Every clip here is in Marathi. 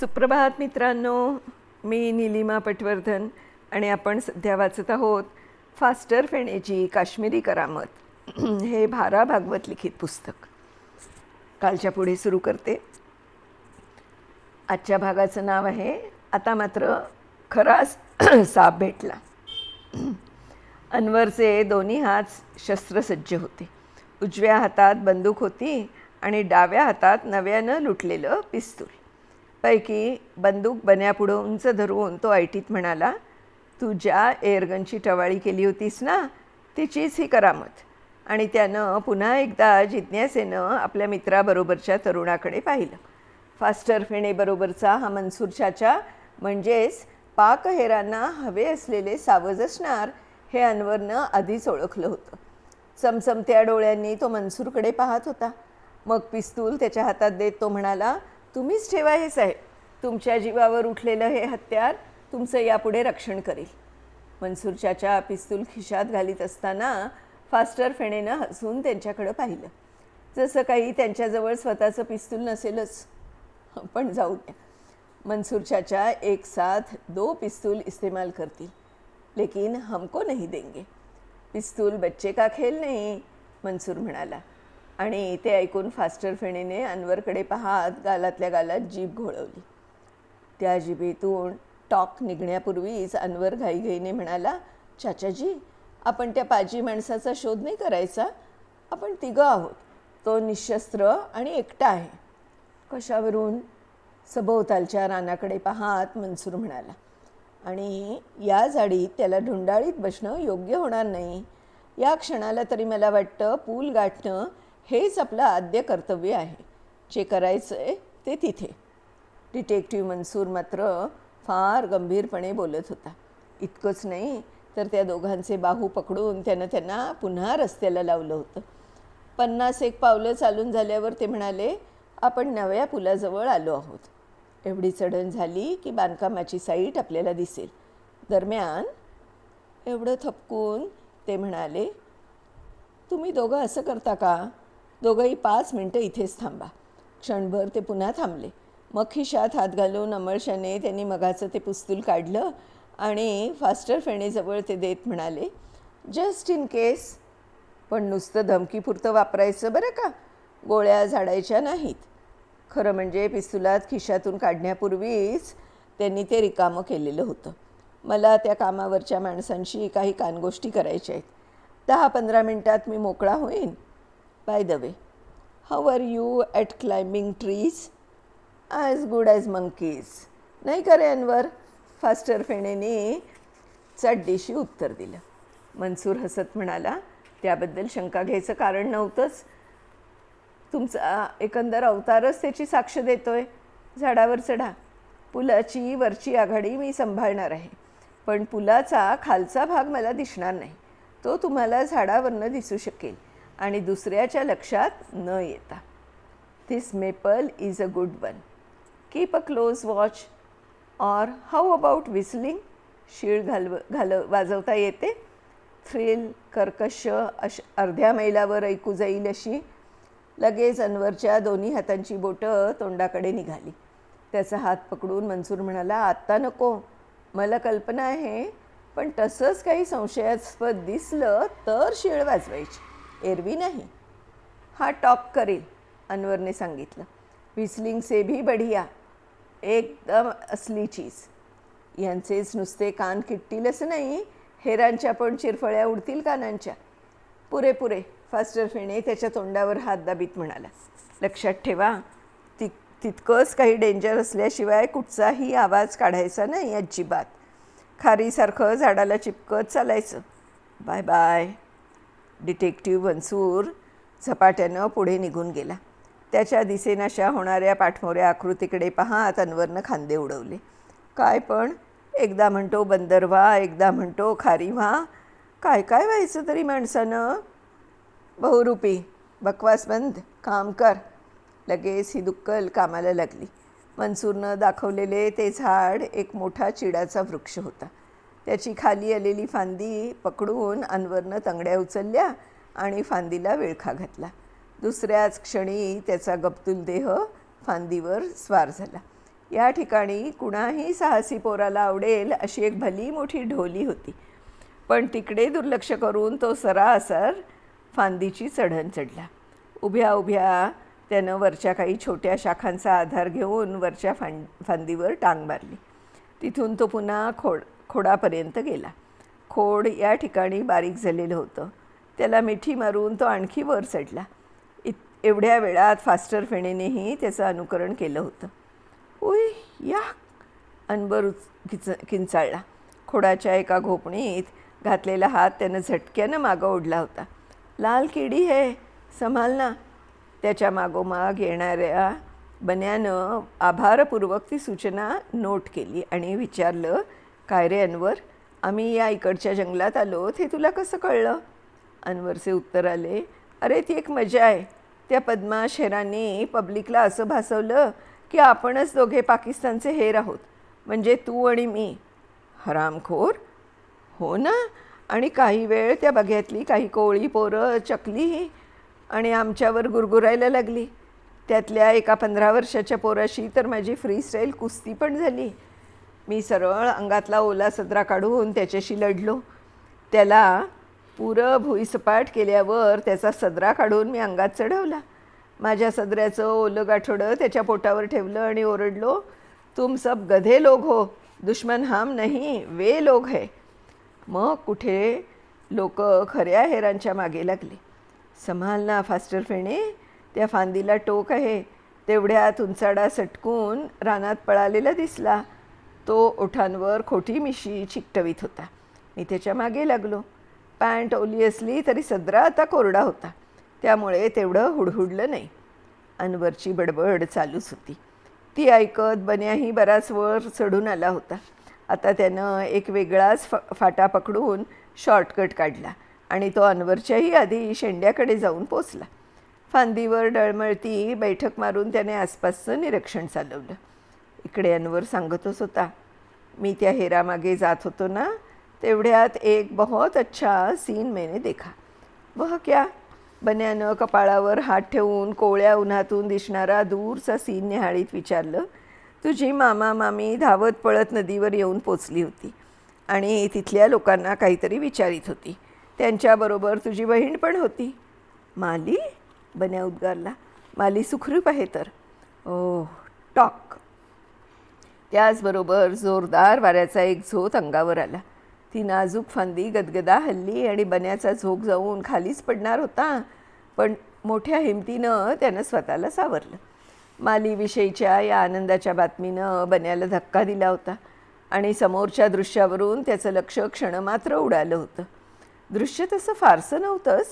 सुप्रभात मित्रांनो मी निलिमा पटवर्धन आणि आपण सध्या वाचत आहोत फास्टर फेणेची काश्मीरी करामत. हे भारा भागवत लिखित पुस्तक. कालच्या पुढे सुरू करते. आजच्या भागाचं नाव आहे आता मात्र खराच साप भेटला. अनवरचे दोन्ही हात शस्त्रसज्ज होते. उजव्या हातात बंदूक होती आणि डाव्या हातात नव्यानं लुटलेलं पिस्तूल. पैकी बंदूक बन्यापुढं उंच धरून तो ऐटीत म्हणाला तू ज्या एअरगनची टवाळी केली होतीस ना? तिचीच ही करामत. आणि त्यानं पुन्हा एकदा जिज्ञासेनं आपल्या मित्राबरोबरच्या तरुणाकडे पाहिलं. फास्टर फेणेबरोबरचा हा मनसूर चाचा म्हणजेच पाकहेरांना हवे असलेले सावज असणार हे अनवरनं आधीच ओळखलं होतं. चमचमत्या डोळ्यांनी तो मनसूरकडे पाहत होता. मग पिस्तूल त्याच्या हातात देत तो म्हणाला तुम्हीच ठेवा हे साहेब. तुमच्या जीवावर उठलेलं हे हत्यार तुमचं यापुढे रक्षण करेल. मनसूर पिस्तूल खिशात घालीत असताना फास्टर फेणेनं हसून त्यांच्याकडं पाहिलं. जसं काही त्यांच्याजवळ स्वतःचं पिस्तूल नसेलच. पण जाऊ द्या. मंसूर एक साथ दो पिस्तूल इस्तेमाल करतील. लेकिन हमको नहीं देंगे. पिस्तूल बच्चे का खेल नाही? मनसूर म्हणाला. आणि ते ऐकून फास्टर फेणेने अनवरकडे पाहत गालातल्या गालात जीभ घोळवली. त्या जिभेतून टॉक निघण्यापूर्वीच अनवर घाईघाईने म्हणाला चाचाजी आपण त्या पाजी माणसाचा शोध नाही करायचा? आपण तिघं आहोत. तो निशस्त्र आणि एकटा आहे. कशावरून? सभोवतालच्या रानाकडे पाहात मनसूर म्हणाला. आणि या जाडीत त्याला ढुंडाळीत बसणं योग्य होणार नाही. या क्षणाला तरी मला वाटतं पूल गाठणं हेच आपलं आद्य कर्तव्य आहे. जे करायचं आहे ते तिथे. डिटेक्टिव्ह मनसूर मात्र फार गंभीरपणे बोलत होता. इतकंच नाही तर त्या दोघांचे बाहू पकडून त्यानं त्यांना पुन्हा रस्त्याला लावलं होतं. पन्नास एक पावलं चालून झाल्यावर ते म्हणाले आपण नव्या पुलाजवळ आलो आहोत. एवढी चढण झाली की बांधकामाची साईट आपल्याला दिसेल. दरम्यान एवढं थपकून ते म्हणाले तुम्ही दोघं असं करता का? दोघंही पाच मिनटं इथेच थांबा. क्षणभर ते पुन्हा थांबले. मग खिशात हात घालून अमळशाने त्यांनी मगाचं ते पुस्तूल काढलं आणि फास्टर फेणेजवळ ते देत म्हणाले जस्ट इन केस पण नुसतं धमकीपुरतं वापरायचं बरं का? गोळ्या झाडायच्या नाहीत. खरं म्हणजे पिस्तुलात खिशातून काढण्यापूर्वीच त्यांनी ते रिकामं केलेलं होतं. मला त्या कामावरच्या माणसांशी काही कानगोष्टी करायच्या आहेत. दहा पंधरा मिनटात मी मोकळा होईन. By the way how are you at climbing trees as good as monkeys नाही का रे अनवर फास्टर फेणेने चड्डीशी उत्तर दिलं. मनसूर हसत म्हणाला त्याबद्दल शंका घ्यायचं कारण नव्हतंच. तुमचा एकंदर अवतारच त्याची साक्ष देतोय. झाडावर चढा. पुलाची वरची आघाडी मी सांभाळणार आहे. पण पुलाचा खालचा भाग मला दिसणार नाही. तो तुम्हाला झाडावरनं दिसू शकेल. आणि दुसऱ्याच्या लक्षात न येता. This maple is a good one keep a close watch or how about whistling शीळ घालव घाल वाजवता येते. थ्रिल कर्कश अश अर्ध्या मैलावर ऐकू जाईल अशी. लगेच अनवरच्या दोन्ही हातांची बोटं तोंडाकडे निघाली. त्याचा हात पकडून मनसूर म्हणाला आत्ता नको. मला कल्पना आहे पण तसंच काही संशयास्पद दिसलं तर शिळ वाजवायची. एरवी नाही. हा टॉप करेल अनवरने सांगितलं. विसलिंग से भी बढिया एकदम असली चीज. यांचेच नुसते कान किटतील असं नाही हेरांच्या पण चिरफळ्या उडतील कानांच्या. पुरे पुरे फास्टर फेणे त्याच्या तोंडावर हात दाबीत म्हणाला. लक्षात ठेवा ति तितकंच काही डेंजर असल्याशिवाय कुठचाही आवाज काढायचा नाही अजिबात. खारीसारखं झाडाला चिपकत चालायचं. Bye bye. डिटेक्टिव्ह वनसूर झपाट्यानं पुढे निघून गेला. त्याच्या दिसेनाशा होणाऱ्या पाठमोऱ्या आकृतीकडे पाहत अनवरनं खांदे उडवले. काय पण? एकदा म्हणतो बंदर व्हा एकदा म्हणतो खारी व्हा. काय काय व्हायचं तरी माणसानं? बहुरूपी बकवास बंद काम कर. लगेच ही दुक्कल कामाला लागली. मनसूरनं दाखवलेले ते झाड एक मोठा चिडाचा वृक्ष होता. त्याची खाली आलेली फांदी पकडून अनवरनं तंगड्या उचलल्या आणि फांदीला विळखा घातला. दुसऱ्याच क्षणी त्याचा गप्तुल देह फांदीवर स्वार झाला. या ठिकाणी कुणाही साहसी पोराला आवडेल अशी एक भली मोठी ढोली होती. पण तिकडे दुर्लक्ष करून तो सरासर फांदीची चढण चढला. उभ्या उभ्या त्यानं वरच्या काही छोट्या शाखांचा आधार घेऊन वरच्या फां फांदीवर टांग मारली. तिथून तो पुन्हा खोड खोडापर्यंत गेला. खोड या ठिकाणी बारीक झालेलं होतं. त्याला मिठी मारून तो आणखी वर चढला. इत एवढ्या वेळात फास्टर फेणेनेही त्याचं अनुकरण केलं होतं. उय या! अनबर उच किच किंचाळला खोडाच्या एका घोपणीत घातलेला हात त्यानं झटक्यानं मागं ओढला होता. लाल किडी हे संभाल ना. त्याच्या मागोमाग येणाऱ्या बन्यानं आभारपूर्वक ती सूचना नोट केली आणि विचारलं काय रे अन्वर? आम्ही या इकडच्या जंगलात आलो हे तुला कसं कळलं? अन्वरचे उत्तर आले अरे ती एक मजा आहे. त्या पद्मा शेराने पब्लिकला असं भासवलं की आपणच दोघे पाकिस्तानचे हेर आहोत म्हणजे तू आणि मी. हरामखोर? हो ना. आणि काही वेळ त्या बघ्यातली काही कोळी पोरं चकली आणि आमच्यावर गुरगुरायला लागली. त्यातल्या एका पंधरा वर्षाच्या पोराशी तर माझी फ्री स्टाईल कुस्ती पण झाली. मी सरळ अंगातला ओला सदरा काढून त्याच्याशी लढलो. त्याला पुरं भुईसपाट केल्यावर त्याचा सदरा काढून मी अंगात चढवला. माझ्या सदऱ्याचं ओलं गाठोडं त्याच्या पोटावर ठेवलं आणि ओरडलो तुम सब गधे लोग हो दुश्मन हम नाही वे लोग है. मग कुठे लोक खऱ्या हेरांच्या मागे लागले. संभाल ना फास्टर फेणे त्या फांदीला टोक आहे. तेवढ्यात उंचाडा सटकून रानात पळालेला दिसला. तो ओठांवर खोटी मिशी चिकटवीत होता. मी त्याच्यामागे लागलो. पॅन्ट ओली असली तरी सदरा आता कोरडा होता. त्यामुळे तेवढं हुडहुडलं नाही. अनवरची बडबड चालूच होती. ती ऐकत बन्याही बराच वर चढून आला होता. आता त्यानं एक वेगळाच फ फाटा पकडून शॉर्टकट काढला आणि तो अनवरच्याही आधी शेंड्याकडे जाऊन पोचला. फांदीवर डळमळती बैठक मारून त्याने आसपासचं निरीक्षण चालवलं. इकडे अनवर सांगतच होता. मी त्या हेरामागे जात होतो ना तेवढ्यात एक बहुत अच्छा सीन मैंने देखा. वह क्या? बन्यानं कपाळावर हात ठेवून कोवळ्या उन्हातून दिसणारा दूरचा सीन निहाळीत विचारलं. तुझी मामा मामी धावत पळत नदीवर येऊन पोचली होती आणि तिथल्या लोकांना काहीतरी विचारित होती. त्यांच्याबरोबर तुझी बहीण पण होती. माली? बन्या उद्गारला. माली सुखरूप आहे तर. ओ टॉक. त्याचबरोबर जोरदार वाऱ्याचा एक झोत अंगावर आला. ती नाजूक फांदी गदगदा हल्ली आणि बन्याचा झोक जाऊन खालीच पडणार होता पण मोठ्या हिमतीनं त्यानं स्वतःला सावरलं. मालीविषयीच्या या आनंदाच्या बातमीनं बन्याला धक्का दिला होता आणि समोरच्या दृश्यावरून त्याचं लक्ष क्षणमात्र उडालं होतं. दृश्य तसं फारसं नव्हतंच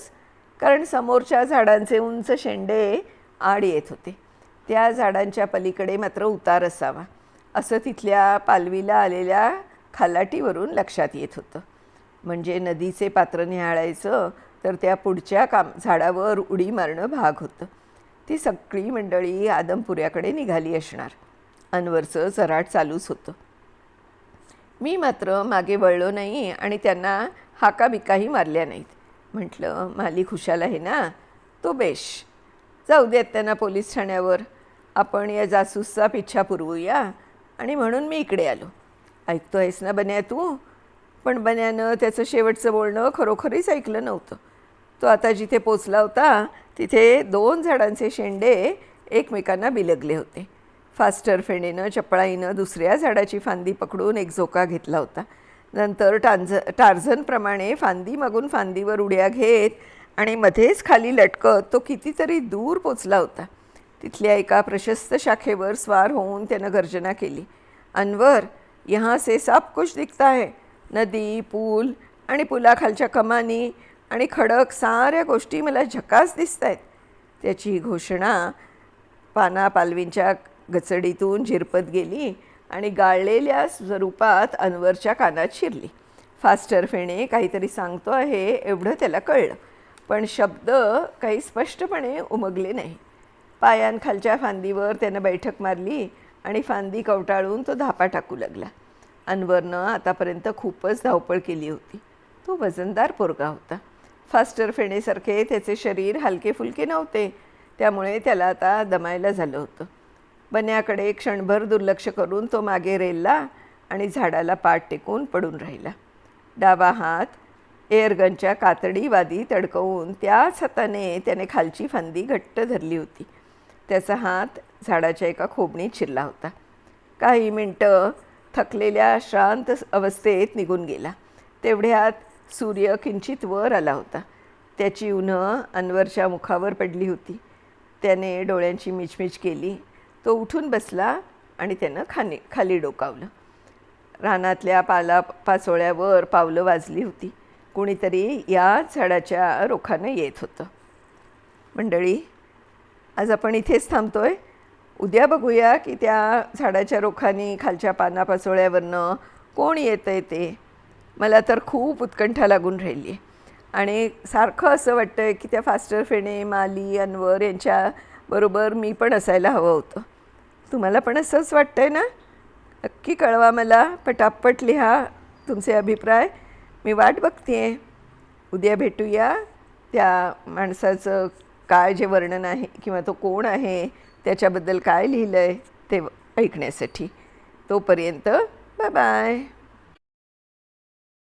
कारण समोरच्या झाडांचे उंच शेंडे आड येत होते. त्या झाडांच्या पलीकडे मात्र उतार असावा. असं तिथल्या पालवीला आलेल्या खालाटीवरून लक्षात येत होतं. म्हणजे नदीचे पात्र निहाळायचं तर त्या पुढच्या काम झाडावर उडी मारणं भाग होतं. ती सगळी मंडळी आदमपुऱ्याकडे निघाली असणार. अनवरचं चराट चालूच होतं. मी मात्र मागे वळलो नाही आणि त्यांना हाकाबिकाही मारल्या नाहीत. म्हटलं माली खुशाल आहे ना? तो बेश. जाऊ देत त्यांना पोलीस ठाण्यावर. आपण या जासूसचा पिच्छा पुरवूया आणि म्हणून मी इकडे आलो. ऐकतो आहेस ना बन्या तू? पण बन्यानं त्याचं शेवटचं बोलणं खरोखरीच ऐकलं नव्हतं. तो आता जिथे पोचला होता तिथे दोन झाडांचे शेंडे एकमेकांना बिलगले होते. फास्टर फेणेनं चपळाईनं दुसऱ्या झाडाची फांदी पकडून एक झोका घेतला होता. नंतर टांझ टार्झनप्रमाणे फांदी मागून फांदीवर उड्या घेत आणि मध्येच खाली लटकत तो कितीतरी दूर पोचला होता. तिथल्या एका प्रशस्त शाखेवर स्वार होऊन त्यानं गर्जना केली. अन्वर यहाँ से सब कुछ दिखता है. नदी पूल आणि पुलाखालच्या कमानी आणि खडक साऱ्या गोष्टी मला झकास दिसत आहेत त्याची घोषणा पाना पालवींच्या गचडीतून झिरपत गेली आणि गाळलेल्या स्वरूपात अन्वरच्या कानात शिरली. फास्टर फेणे काहीतरी सांगतो आहे एवढं त्याला कळलं. पण शब्द काही स्पष्टपणे उमगले नाही पायांखालच्या फांदीवर त्यानं बैठक मारली आणि फांदी कवटाळून तो धापा टाकू लागला. अनवरनं आतापर्यंत खूपच धावपळ केली होती. तो वजनदार पोरगा होता. फास्टर फेणेसारखे त्याचे शरीर हलके फुलके नव्हते. त्यामुळे त्याला आता दमायला झालं होतं. बन्याकडे क्षणभर दुर्लक्ष करून तो मागे रेलला आणि झाडाला पाठ टेकून पडून राहिला. डावा हात एअरगनच्या कातडीवादी तडकवून त्याच हाताने त्याने खालची फांदी घट्ट धरली होती. त्याचा हात झाडाच्या एका खोबणीत शिरला होता. काही मिनटं थकलेल्या शांत अवस्थेत निघून गेला. तेवढ्यात सूर्य किंचित वर आला होता. त्याची उन्हं अनवरच्या मुखावर पडली होती. त्याने डोळ्यांची मिचमिच केली. तो उठून बसला आणि त्यानं खाली खाली डोकावलं. रानातल्या पाला पाचोळ्यावर पावलं वाजली होती. कुणीतरी याच झाडाच्या रोखानं येत होतं. मंडळी आज आपण इथेच थांबतो आहे उद्या बघूया की त्या झाडाच्या रोखानी खालच्या पानापाचोळ्यावरनं कोण येतं आहे ते. मला तर खूप उत्कंठा लागून राहिली आहे आणि सारखं असं वाटतं आहे की त्या फास्टर फेणे माली अनवर यांच्याबरोबर मी पण असायला हवं होतं. तुम्हाला पण असंच वाटतं आहे ना? नक्की कळवा मला पटापट लिहा तुमचे अभिप्राय. मी वाट बघते आहे उद्या भेटूया त्या माणसाचं काय जे वर्णन आहे किंवा तो कोण आहे त्याच्याबद्दल काय लिहिलं आहे ते ऐकण्यासाठी. तोपर्यंत बाय बाय